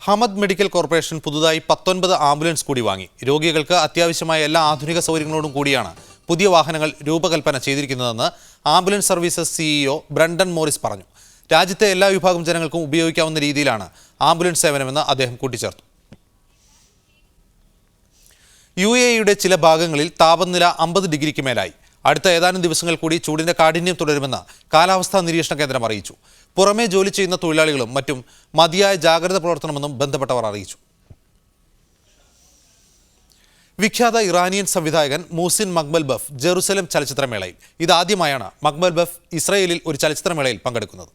Hamad medical corporation പുതുതായി പത്തൊൻപത് ambulance കൂടി വാങ്ങി. രോഗികൾക്ക് അത്യാവശ്യമായ എല്ലാ ആധുനിക സൗകര്യങ്ങളോടും കൂടിയാണ് പുതിയ വാഹനങ്ങൾ രൂപകൽപ്പന ചെയ്തിരിക്കുന്നതെന്ന് ambulance services CEO Brendan Morris പറഞ്ഞു. രാജ്യത്തെ എല്ലാ വിഭാഗം ജനങ്ങൾക്കും ഉപയോഗിക്കാവുന്ന രീതിയിലാണ് ആംബുലൻസ് സേവനമെന്ന് അദ്ദേഹം കൂട്ടിച്ചേർത്തു. യു എ ചില ഭാഗങ്ങളിൽ താപനില അമ്പത് ഡിഗ്രിക്ക് മേലായി. അടുത്ത ഏതാനും ദിവസങ്ങൾ കൂടി ചൂടിന്റെ കാഠിന്യം തുടരുമെന്ന് കാലാവസ്ഥാ നിരീക്ഷണ കേന്ദ്രം അറിയിച്ചു. പുറമേ ജോലി ചെയ്യുന്ന തൊഴിലാളികളും മറ്റും മതിയായ ജാഗ്രത പുലർത്തണമെന്നും ബന്ധപ്പെട്ടവർ അറിയിച്ചു. വിഖ്യാത ഇറാനിയൻ സംവിധായകൻ മൂസിൻ മക്ബൽ ബഫ് ജെറുസലം ചലച്ചിത്രമേളയിൽ. ഇതാദ്യമായാണ് മക്ബൽ ബഫ് ഇസ്രയേലിൽ ഒരു ചലച്ചിത്രമേളയിൽ പങ്കെടുക്കുന്നത്.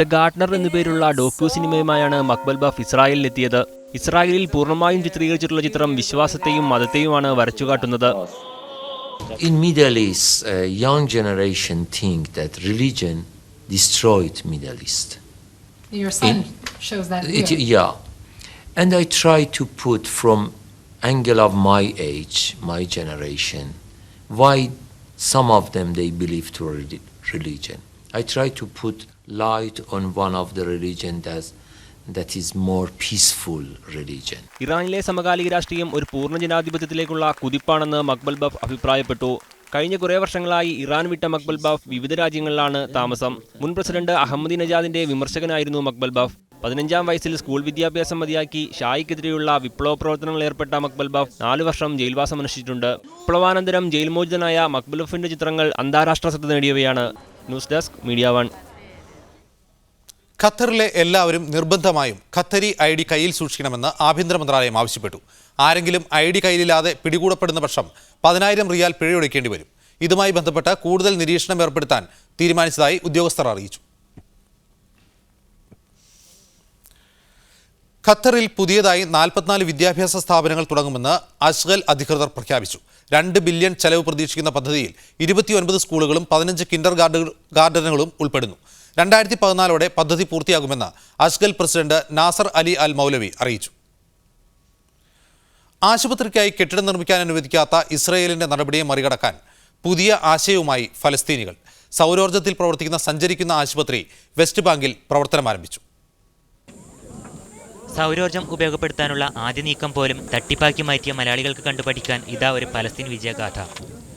ദ ഗാർഡനർ എന്നു പേരുള്ള ഡോക്യു സിനിമയുമായാണ് മക്ബൽ ബാഫ് ഇസ്രായേലിലെത്തിയത്. ഇസ്രായേലിൽ പൂർണ്ണമായും ചിത്രീകരിച്ചിട്ടുള്ള ചിത്രം വിശ്വാസത്തെയും മതത്തെയുമാണ് വരച്ചുകാട്ടുന്നത് In Middle East, a young generation think that religion destroyed Middle East. Your son shows that It, view. yeah, and I try to put from angle of my age, my generation, why some of them they believe to reli- religion. I try to put light on one of the religion that that is more peaceful religion. ഇറാനിലെ സമകാലിക രാഷ്ട്രീയം ഒരു പൂർണ ജനാധിപത്യത്തിലേക്കുള്ള കുതിപ്പാണെന്ന് മക്ബൽ buff അഭിപ്രായപ്പെട്ടു. കഴിഞ്ഞ കുറേ വർഷങ്ങളായി Iran വിട്ട മക്ബൽ ബഫ് വിവിധ രാജ്യങ്ങളിലാണ് താമസം. മുൻ പ്രസിഡന്റ് അഹമ്മദി നജാദിന്റെ വിമർശകനായിരുന്നു മക്ബൽ ബാഫ്. പതിനഞ്ചാം വയസ്സിൽ സ്കൂൾ വിദ്യാഭ്യാസം മതിയാക്കി ഷായിക്കെതിരെയുള്ള വിപ്ലവ പ്രവർത്തനങ്ങളിൽ ഏർപ്പെട്ട മക്ബൽ ബഫ് നാലു വർഷം ജയിൽവാസം അനുഷ്ഠിച്ചിട്ടുണ്ട്. വിപ്ലവാനന്തരം ജയിൽ മോചിതനായ മക്ബൽ ബഫിന്റെ ചിത്രങ്ങൾ അന്താരാഷ്ട്ര ശ്രദ്ധ നേടിയവയാണ്. News desk media one. ഖത്തറിലെ എല്ലാവരും നിർബന്ധമായും ഖത്തരി ഐ ഡി കയ്യിൽ സൂക്ഷിക്കണമെന്ന് ആഭ്യന്തര മന്ത്രാലയം ആവശ്യപ്പെട്ടു. ആരെങ്കിലും ഐ ഡി കയ്യിലില്ലാതെ പിടികൂടപ്പെടുന്ന പക്ഷം പതിനായിരം റിയാൽ പിഴയൊടുക്കേണ്ടി വരും. ഇതുമായി ബന്ധപ്പെട്ട് കൂടുതൽ നിരീക്ഷണം ഏർപ്പെടുത്താൻ തീരുമാനിച്ചതായി ഉദ്യോഗസ്ഥർ അറിയിച്ചു. ഖത്തറിൽ പുതിയതായി നാൽപ്പത്തിനാല് വിദ്യാഭ്യാസ സ്ഥാപനങ്ങൾ തുടങ്ങുമെന്ന് അഷ്ഗൽ അധികൃതർ പ്രഖ്യാപിച്ചു. രണ്ട് ബില്യൺ ചെലവ് പ്രതീക്ഷിക്കുന്ന പദ്ധതിയിൽ ഇരുപത്തിയൊൻപത് സ്കൂളുകളും പതിനഞ്ച് കിൻഡർ ഗാർഡനുകളും ഉൾപ്പെടുന്നു. രണ്ടായിരത്തി പതിനാലോടെ പദ്ധതി പൂർത്തിയാകുമെന്ന് Ashghal president Nasser Ali Al Mawlawi അറിയിച്ചു. ആശുപത്രിക്കായി കെട്ടിടം നിർമ്മിക്കാൻ അനുവദിക്കാത്ത ഇസ്രയേലിന്റെ നടപടിയെ മറികടക്കാൻ പുതിയ ആശയവുമായി ഫലസ്തീനികൾ. സൗരോർജത്തിൽ പ്രവർത്തിക്കുന്ന സഞ്ചരിക്കുന്ന ആശുപത്രി വെസ്റ്റ് ബാങ്കിൽ പ്രവർത്തനം ആരംഭിച്ചു. സൗരോർജം ഉപയോഗപ്പെടുത്താനുള്ള ആദ്യ നീക്കം പോലും തട്ടിപ്പാക്കി മാറ്റിയ മലയാളികൾക്ക് കണ്ടുപഠിക്കാൻ ഇതാ ഒരു പലസ്തീൻ വിജയഗാഥ.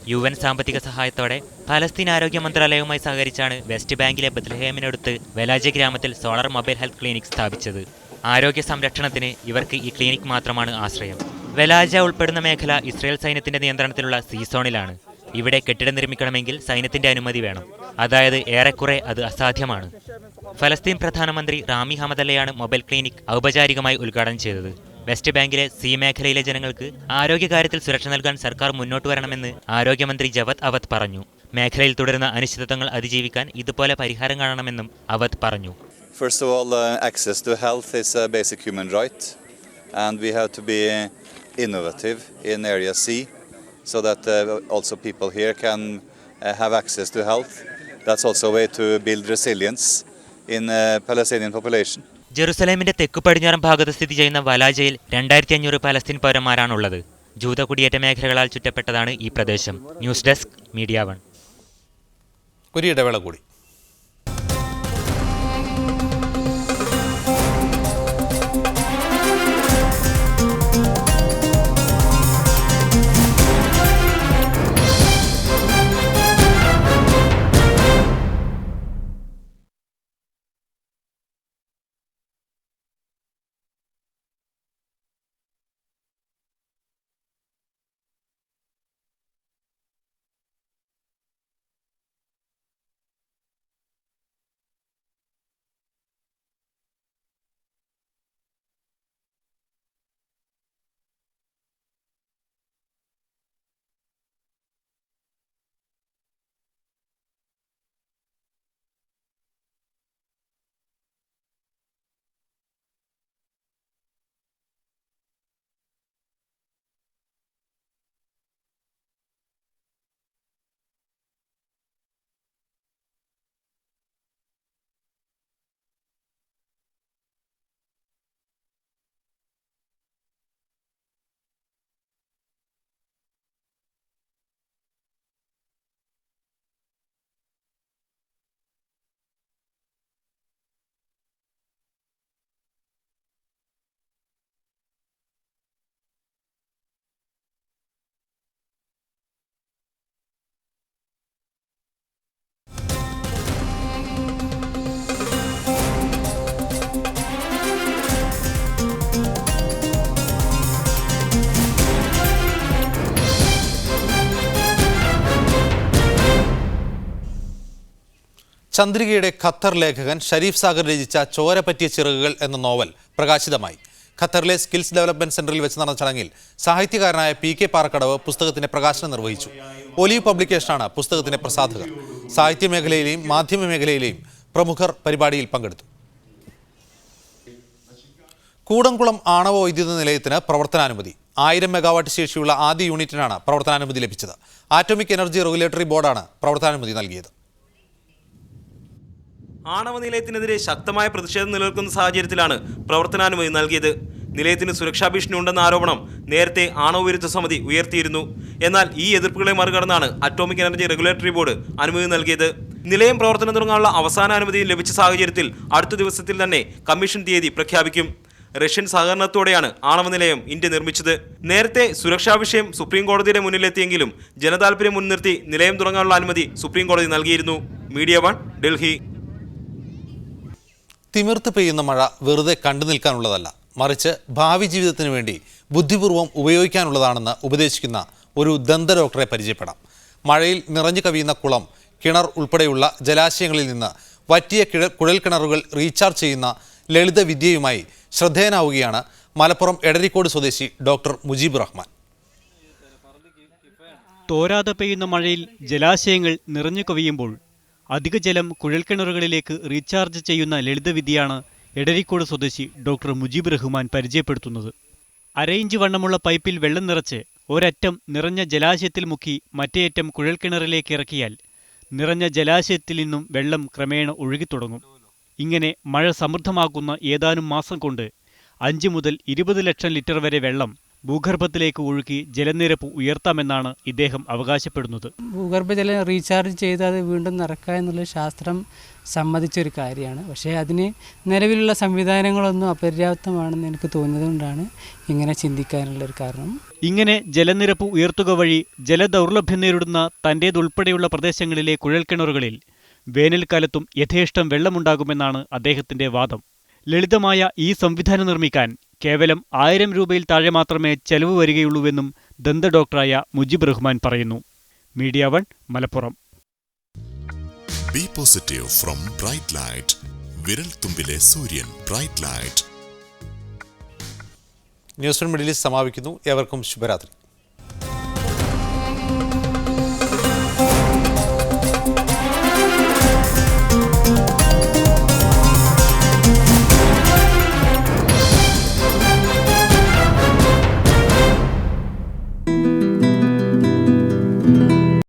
യു എൻ സാമ്പത്തിക സഹായത്തോടെ ഫലസ്തീൻ ആരോഗ്യ മന്ത്രാലയവുമായി സഹകരിച്ചാണ് വെസ്റ്റ് ബാങ്കിലെ ബദ്ലഹേമിനടുത്ത് വെലാജ ഗ്രാമത്തിൽ സോളാർ മൊബൈൽ ഹെൽത്ത് ക്ലിനിക് സ്ഥാപിച്ചത്. ആരോഗ്യ സംരക്ഷണത്തിന് ഇവർക്ക് ഈ ക്ലിനിക് മാത്രമാണ് ആശ്രയം. വെലാജ ഉൾപ്പെടുന്ന മേഖല ഇസ്രയേൽ സൈന്യത്തിന്റെ നിയന്ത്രണത്തിലുള്ള സീ സോണിലാണ്. ഇവിടെ കെട്ടിടം നിർമ്മിക്കണമെങ്കിൽ സൈന്യത്തിന്റെ അനുമതി വേണം. അതായത് ഏറെക്കുറെ അത് അസാധ്യമാണ്. ഫലസ്തീൻ പ്രധാനമന്ത്രി റാമി ഹമദല്ലയാണ് മൊബൈൽ ക്ലിനിക് ഔപചാരികമായി ഉദ്ഘാടനം ചെയ്തത്. വെസ്റ്റ് ബാങ്കിലെ സി മേഖലയിലെ ജനങ്ങൾക്ക് ആരോഗ്യകാര്യത്തിൽ സുരക്ഷ നൽകാൻ സർക്കാർ മുന്നോട്ട് വരണമെന്ന് ആരോഗ്യമന്ത്രി ജവത് അവത് പറഞ്ഞു മേഖലയിൽ തുടരുന്ന അനിശ്ചിതത്വങ്ങൾ അതിജീവിക്കാൻ ഇതുപോലെ പരിഹാരം കാണണമെന്നും അവത് പറഞ്ഞു First of all, uh, access to health is a basic human right, and we have to be uh, innovative in Area C so that uh, also people here can uh, have access to health. That's also a way to build resilience in uh, Palestinian population. ജെറുസലേമിന്റെ തെക്കു പടിഞ്ഞാറൻ ഭാഗത്ത് സ്ഥിതി ചെയ്യുന്ന വലാജയിൽ രണ്ടായിരത്തി അഞ്ഞൂറ് Palestine പൗരന്മാരാണുള്ളത്. ജൂത കുടിയേറ്റ മേഖലകളാൽ ചുറ്റപ്പെട്ടതാണ് ഈ പ്രദേശം. News desk media one. ഒരു ഇടവേള കൂടി. ചന്ദ്രികയുടെ ഖത്തർ ലേഖകൻ ഷരീഫ് സാഗർ രചിച്ച ചോര പറ്റിയ ചിറകുകൾ എന്ന നോവൽ പ്രകാശിതമായി. ഖത്തറിലെ സ്കിൽസ് ഡെവലപ്മെന്റ് സെന്ററിൽ വെച്ച് നടന്ന ചടങ്ങിൽ സാഹിത്യകാരനായ പി കെ പാറക്കടവ് പുസ്തകത്തിന്റെ പ്രകാശനം നിർവഹിച്ചു. ഒലീവ് പബ്ലിക്കേഷനാണ് പുസ്തകത്തിന്റെ പ്രസാധകർ. സാഹിത്യ മേഖലയിലെയും മാധ്യമ മേഖലയിലെയും പ്രമുഖർ പരിപാടിയിൽ പങ്കെടുത്തു. കൂടംകുളം ആണവ വൈദ്യുത നിലയത്തിന് പ്രവർത്തനാനുമതി. ആയിരം മെഗാവാട്ട് ശേഷിയുള്ള ആദ്യ യൂണിറ്റിനാണ് പ്രവർത്തനാനുമതി ലഭിച്ചത്. ആറ്റോമിക് എനർജി റെഗുലേറ്ററി ബോർഡാണ് പ്രവർത്തനാനുമതി നൽകിയത്. ആണവ നിലയത്തിനെതിരെ ശക്തമായ പ്രതിഷേധം നിലനിൽക്കുന്ന സാഹചര്യത്തിലാണ് പ്രവർത്തനാനുമതി നൽകിയത്. നിലയത്തിന് സുരക്ഷാ ഭീഷണി ഉണ്ടെന്ന ആരോപണം നേരത്തെ ആണവ വിരുദ്ധ സമിതി ഉയർത്തിയിരുന്നു. എന്നാൽ ഈ എതിർപ്പുകളെ മറികടന്നാണ് അറ്റോമിക് എനർജി റെഗുലേറ്ററി ബോർഡ് അനുമതി നൽകിയത്. നിലയം പ്രവർത്തനം തുടങ്ങാനുള്ള അവസാന അനുമതി ലഭിച്ച സാഹചര്യത്തിൽ അടുത്ത ദിവസത്തിൽ തന്നെ കമ്മീഷൻ തീയതി പ്രഖ്യാപിക്കും. റഷ്യൻ സഹകരണത്തോടെയാണ് ആണവ നിലയം ഇന്ത്യ നിർമ്മിച്ചത്. നേരത്തെ സുരക്ഷാ വിഷയം സുപ്രീം കോടതിയുടെ മുന്നിലെത്തിയെങ്കിലും ജനതാൽപര്യം മുൻനിർത്തി നിലയം തുടങ്ങാനുള്ള അനുമതി സുപ്രീം കോടതി നൽകിയിരുന്നു. Media one Delhi. തിമിർത്ത് പെയ്യുന്ന മഴ വെറുതെ കണ്ടു നിൽക്കാനുള്ളതല്ല. മറിച്ച് ഭാവി ജീവിതത്തിന് വേണ്ടി ബുദ്ധിപൂർവം ഉപയോഗിക്കാനുള്ളതാണെന്ന് ഉപദേശിക്കുന്ന ഒരു ദന്ത ഡോക്ടറെ പരിചയപ്പെടാം. മഴയിൽ നിറഞ്ഞു കവിയുന്ന കുളം കിണർ ഉൾപ്പെടെയുള്ള ജലാശയങ്ങളിൽ നിന്ന് വറ്റിയ കിഴ കുഴൽ കിണറുകൾ റീചാർജ് ചെയ്യുന്ന ലളിത വിദ്യയുമായി ശ്രദ്ധേയനാവുകയാണ് മലപ്പുറം എടരിക്കോട് സ്വദേശി ഡോക്ടർ മുജീബ് റഹ്മാൻ. തോരാതെ പെയ്യുന്ന മഴയിൽ ജലാശയങ്ങൾ നിറഞ്ഞു കവിയുമ്പോൾ അധിക ജലം കുഴൽക്കിണറുകളിലേക്ക് റീചാർജ് ചെയ്യുന്ന ലളിതവിദ്യയാണ് എടരിക്കോട് സ്വദേശി ഡോക്ടർ മുജീബ് റഹ്മാൻ പരിചയപ്പെടുത്തുന്നത്. അരയിഞ്ച് വണ്ണമുള്ള പൈപ്പിൽ വെള്ളം നിറച്ച് ഒരറ്റം നിറഞ്ഞ ജലാശയത്തിൽ മുക്കി മറ്റേയറ്റം കുഴൽക്കിണറിലേക്ക് ഇറക്കിയാൽ നിറഞ്ഞ ജലാശയത്തിൽ നിന്നും വെള്ളം ക്രമേണ ഒഴുകിത്തുടങ്ങും. ഇങ്ങനെ മഴ സമൃദ്ധമാക്കുന്ന ഏതാനും മാസം കൊണ്ട് അഞ്ച് മുതൽ ഇരുപത് ലക്ഷം ലിറ്റർ വരെ വെള്ളം ഭൂഗർഭത്തിലേക്ക് ഒഴുക്കി ജലനിരപ്പ് ഉയർത്താമെന്നാണ് ഇദ്ദേഹം അവകാശപ്പെടുന്നത്. ഭൂഗർഭജലം റീചാർജ് ചെയ്ത് അത് വീണ്ടും നിറക്കുക എന്നുള്ള ശാസ്ത്രം സമ്മതിച്ചൊരു കാര്യമാണ്. പക്ഷേ അതിന് നിലവിലുള്ള സംവിധാനങ്ങളൊന്നും അപര്യാപ്തമാണെന്ന് എനിക്ക് തോന്നിയതുകൊണ്ടാണ് ഇങ്ങനെ ചിന്തിക്കാനുള്ളൊരു കാരണം. ഇങ്ങനെ ജലനിരപ്പ് ഉയർത്തുക വഴി ജലദൗർലഭ്യം നേരിടുന്ന തന്റേതുൾപ്പെടെയുള്ള പ്രദേശങ്ങളിലെ കുഴൽക്കിണറുകളിൽ വേനൽക്കാലത്തും യഥേഷ്ടം വെള്ളമുണ്ടാകുമെന്നാണ് അദ്ദേഹത്തിന്റെ വാദം. ലളിതമായ ഈ സംവിധാനം നിർമ്മിക്കാൻ കേവലം ആയിരം രൂപയിൽ താഴെ മാത്രമേ ചെലവ് വരികയുള്ളൂവെന്നും ദന്ത ഡോക്ടറായ മുജിബ് റഹ്മാൻ പറയുന്നു. Media one Malappuram. B positive from bright light വിരൽ തുമ്പിലെ സൂര്യൻ bright light news Middle East സമാപിക്കുന്നു. ഏവർക്കും ശുഭരാത്രി.